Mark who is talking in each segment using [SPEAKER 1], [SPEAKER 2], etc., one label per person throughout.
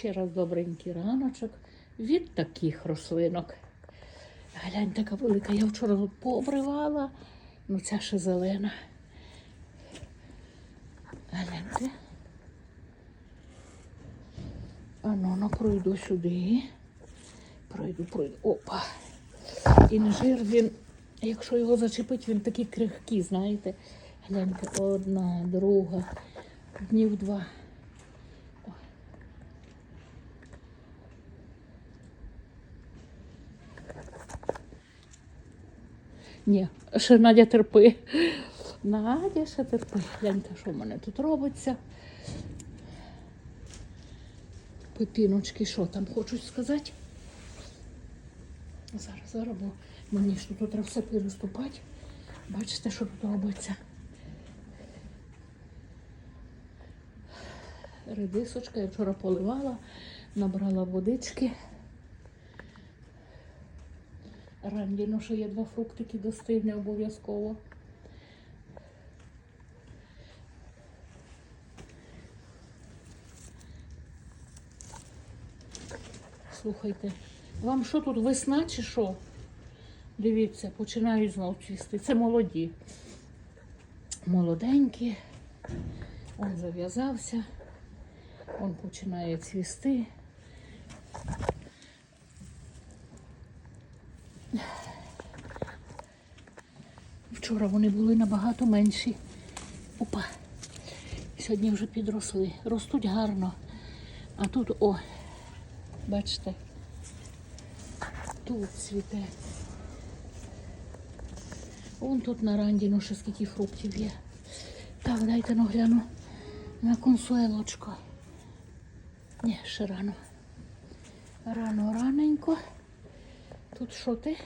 [SPEAKER 1] Ще раз добренький раночок від таких рослинок. Глянь, така велика. Я вчора пообривала, ну ця ще зелена. Гляньте. А ну, ну пройду сюди. Пройду, пройду. Опа. Інжир він, якщо його зачепить, він такий крихкий, знаєте. Гляньте, одна, друга, днів два. Ні, ще Надя терпи. Надя ще терпи. Гляньте, що в мене тут робиться. Пепіночки, що там хочуть сказати? Зараз, зараз, бо мені ж тут треба все переступати. Бачите, що тут робиться. Редисочка я вчора поливала, набрала водички. Рандіно, що є два фруктики достигне обов'язково. Слухайте, вам що тут весна чи що? Дивіться, починають знов цвісти. Це молоді. Молоденькі. Он зав'язався. Он починає цвісти. Вчора вони були набагато менші. Опа. Сьогодні вже підросли. Ростуть гарно. А тут, о, бачите, тут цвіте. Вон тут на ранді, ну ще скільки фруктів є. Так, дайте ну на консуелочко. Ні, ще рано. Рано, раненько. Тут що ти?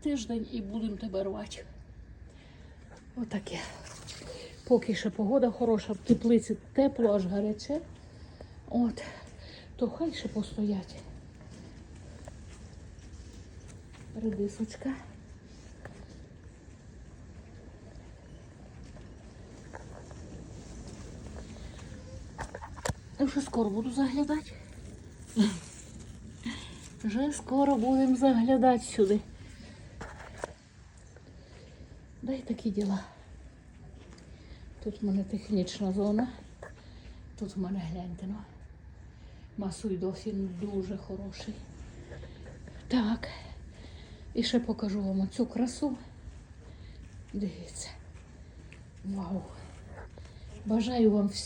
[SPEAKER 1] Тиждень і будемо тебе рвати. Отаке. Поки ще погода хороша, в теплиці тепло, аж гаряче. От, то хай ще постоять. Редисочка. Я вже скоро буду заглядати. Вже скоро будемо заглядати сюди. Дай такі діла. Тут в мене технічна зона. Тут в мене гляньте, ну. Масуй досі дуже хороший. Так. І ще покажу вам оцю красу. Дивіться. Вау. Бажаю вам всім.